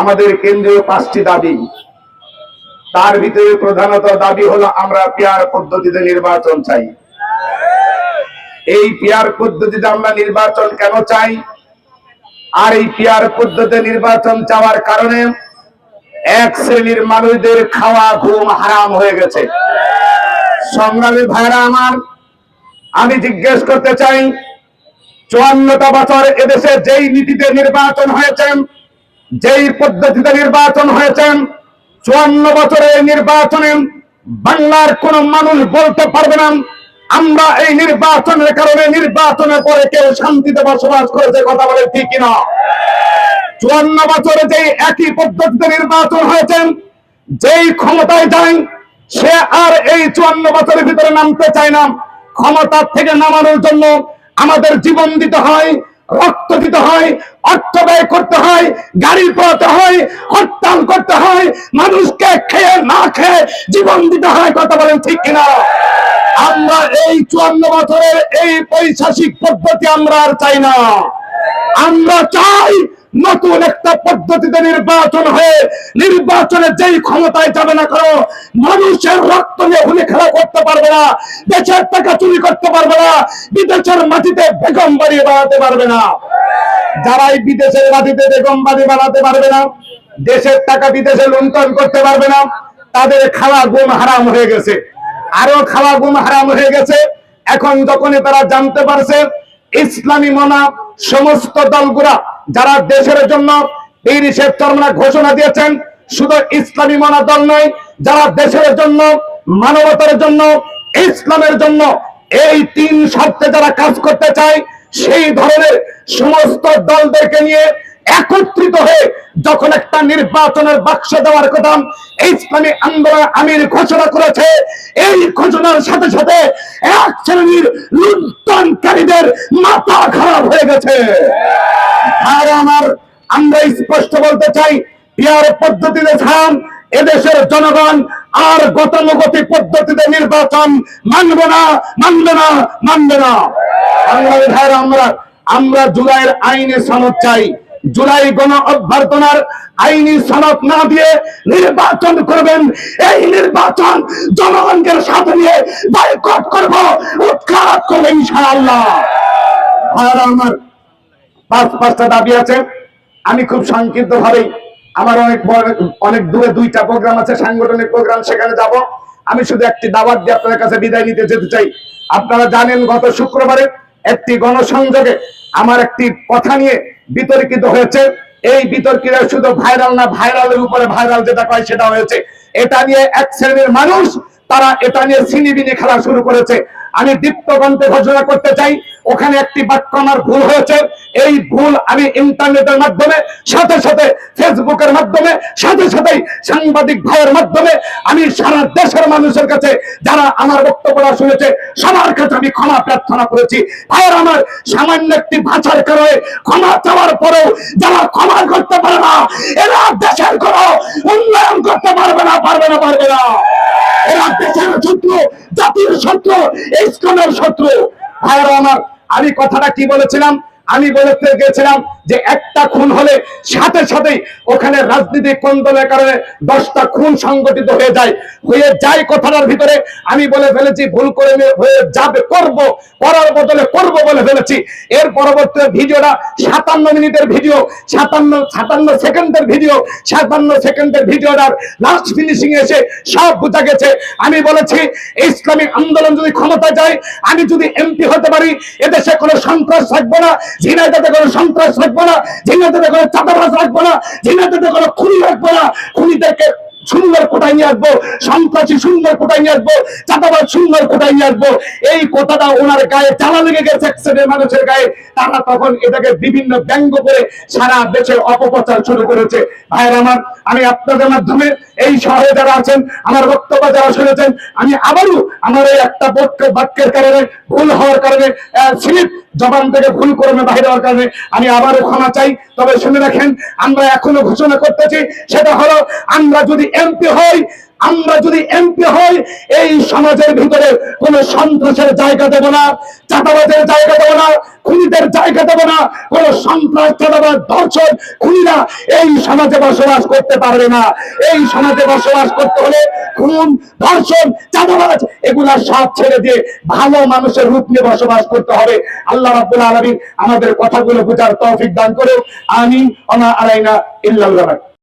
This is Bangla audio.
আমাদের কেন্দ্রীয় পাঁচটি দাবি। তার ভিতরে প্রধানত দাবি হলো, আমরা পেয়ার পদ্ধতিতে নির্বাচন চাই। এই পেয়ার পদ্ধতিতে আমরা নির্বাচন কেন চাই? আর এই পেয়ার পদ্ধতিতে নির্বাচন চাওয়ার কারণে এক শ্রেণির মানুষদের খাওয়া ঘুম হারাম হয়ে গেছে। সংগ্রামী ভাইরা আমার, আমি জিজ্ঞেস করতে চাই, চুয়ান্নটা বছর এদেশে যেই নীতিতে নির্বাচন হয়েছেন যেই পদ্ধতিতে নির্বাচন হয়েছেন, চুয়ান্ন বছরের নির্বাচনে বাংলার কোন মানুষ বলতে পারবে না। আমরা এই নির্বাচনের কারণে নির্বাচনের পরে কেউ শান্তিতে বসবাস করেছে কথা বলে ঠিক কিনা? চুয়ান্ন বছরে যে একই পদ্ধতিতে নির্বাচন হয়েছেন যেই ক্ষমতায় যায়, সে আর এই চুয়ান্ন বছরের ভিতরে নামতে চায় না। ক্ষমতার থেকে নামানোর জন্য আমাদের জীবন দিতে হয়, রক্ত দিতে হয়, অর্থ ব্যয় করতে হয় গাড়ি পোড়াতে হয়, হরতাল করতে হয়, মানুষকে খেয়ে না খেয়ে জীবন দিতে হয়, কথা বলেন ঠিক কিনা? আমরা এই চুয়ান্ন বছরের এই পৈশাসিক পদ্ধতি আমরা আর চাই না। আমরা চাই নতুন একটা পদ্ধতিতে নির্বাচন হয়ে, নির্বাচনে যেই ক্ষমতায় যাবে না করো মানুষের রক্ত নিয়ে হুলি খেলা করতে পারবে না, দেশের টাকা চুরি করতে পারবে না, বিদেশের মাটিতে বেগম বাড়ি বানাতে পারবে না। যারাই বিদেশের মাটিতে বেগম বাড়ি বানাতে পারবে না, দেশের টাকা বিদেশে লুণ্ঠন করতে পারবে না, তাদের খাওয়া গুম হারাম হয়ে গেছে। আরও খাওয়া গুম হারাম হয়ে গেছে, এখন যখনই তারা জানতে পারছে, ইসলামী মনা সমস্ত দলগুলা যারা দেশের জন্য ঘোষণা দিয়েছেন, শুধু ইসলামী মনা দল নয়, যারা দেশের জন্য, মানবতার জন্য, ইসলামের জন্য এই তিন শর্তে যারা কাজ করতে চায় সেই ধরনের সমস্ত দলদেরকে নিয়ে একত্রিত হয়ে যখন একটা নির্বাচনের বাক্স দেওয়ার কথা ইসলামী আন্দোলন আমির ঘোষণা করেছে, এই ঘোষণার সাথে সাথে এক শ্রেণির লুণ্ঠনকারীদের মাথা খারাপ হয়ে গেছে। আর আমার, আমরা স্পষ্ট বলতে চাই পিয়ার পদ্ধতিতে ছাড়ান এদেশের জনগণ আর গতানুগতিক পদ্ধতিতে নির্বাচন মানবে না মানবে না মানবে না। বাংলাদেশ ভাইয়েরা আমরা আমরা জুলাইয়ের আইনে সনদ চাই। জুলাই গণ অভ্যর্থনার আইনি সনদ না দিয়ে নির্বাচন করবেন। এই নির্বাচন জনগণের সাথে নিয়ে বয়কট করব, উৎখাত করব ইনশাআল্লাহ। আর আমার পাঁচ পাঁচটা দাবি আছে। আমি খুব সংক্ষিপ্ত ভাবেই আমার অনেক অনেক দূরে দুইটা প্রোগ্রাম আছে, সাংগঠনিক প্রোগ্রাম সেখানে যাব। আমি শুধু একটি দাওয়াত দিয়ে আপনাদের কাছে বিদায় নিতে যেতে চাই। আপনারা জানেন গত শুক্রবারে একটি গণসংযোগে আমার একটি কথা নিয়ে বিতর্কিত হয়েছে। এই বিতর্কিত শুধু ভাইরাল না, ভাইরালের উপরে ভাইরাল যেটা কয় সেটা হয়েছে, এটা নিয়ে এক শ্রেণির মানুষ, তারা এটা নিয়ে সিনিবিনি খেলা শুরু করেছে। আমি দীপ্তগন্তে ঘোষণা করতে চাই, ওখানে একটি বাক্য আমার ভুল হয়েছে। এই ভুল আমি ইন্টারনেটের মাধ্যমে, সাথে সাথে ফেসবুকের মাধ্যমে, সাথে সাথে সাংবাদিক ভাইয়ের মাধ্যমে আমি সারা দেশের মানুষের কাছে, যারা আমার বক্তব্যটা শুনেছে, সবার কাছে আমি ক্ষমা প্রার্থনা করেছি। ভাইয়ের আমার, সামান্য একটি ভাষার কারণে ক্ষমা চাওয়ার পরেও যারা ক্ষমা করতে পারে না, এরা দেশের কোনো উন্নয়ন করতে পারবে না পারবে না পারবে না। এরা দেশের শত্রু জাতির শত্রু ইসলামের শত্রু। ভাইয়েরা আমার আমি কথাটা কি বলেছিলাম? আমি বলতে গেছিলাম যে একটা খুন হলে সাথে সাথেই ওখানে রাজনীতিক কোন্দলের কারণে দশটা খুন সংগঠিত হয়ে যায়। হয়ে যায় কথাটার ভিতরে আমি বলে ফেলেছি, ভুল করে হয়ে যাবে, করব, করার বদলে করব বলে ফেলেছি। এর পরবর্তী ভিডিওটা সাতান্ন মিনিটের ভিডিও, সাতান্ন সাতান্ন সেকেন্ডের ভিডিও, সাতান্ন সেকেন্ডের ভিডিওটার লাস্ট ফিনিশিং এসে সব বোঝা গেছে। আমি বলেছি ইসলামিক আন্দোলন যদি ক্ষমতা যায়, আমি যদি এমপি হতে পারি, এদেশে কোনো সন্ত্রাস থাকব না। ঝিনাইদাতে কোনো সন্ত্রাস রাখব না ঝিনাইদাতে কোনো চাঁদাবাজ রাখব না ঝিনাইদাতে কোনো খুনি রাখব না। খুনিদেরকে সুন্দর কোটায় নিয়ে আসব, সন্ত্রাসী সুন্দর কোটায় নিয়ে আসব, চাঁদাবাজ সুন্দর কোটায় নিয়ে আসব। এই কথাটা ওনার গায়ে জ্বালা লেগে গেছে মানুষের গায়ে। তারা তখন এটাকে বিভিন্ন ব্যঙ্গ করে সারা দেশে অপপ্রচার শুরু করেছে। ভাইয়ের আমার, আমি আপনাদের মাধ্যমে এই শহরে যারা আছেন, আমার বক্তব্য যারা শুনেছেন, আমি আবারও আমার এই একটা বাক্য- বাক্যের কারণে ভুল হওয়ার কারণে স্লিপ জবান থেকে ভুল করবে বাইরে হওয়ার কারণে আমি আবারও ক্ষমা চাই। তবে শুনে রাখেন, আমরা এখনও ঘোষণা করতেছি, সেটা হলো, আমরা যদি এমপি হই আমরা যদি এমপি হই এই সমাজের ভিতরে কোন সন্ত্রাসের জায়গা দেব না, চাঁদাবাজের জায়গা দেব না, খুনিদের জায়গা দেব না, কোন সন্ত্রাস, চাঁদাবাজ, ধর্ষণ, খুনিরা এই সমাজে বসবাস করতে পারবে না। এই সমাজে বসবাস করতে হলে খুন, ধর্ষণ, চাঁদাবাজ, এগুলা সব ছেড়ে দিয়ে ভালো মানুষের রূপ নিয়ে বসবাস করতে হবে। আল্লাহ রাব্বুল আলামিন আমাদের কথাগুলো বোঝার তৌফিক দান করুক। আমিন। ওয়া মা আলাইনা ইল্লাল বালাগ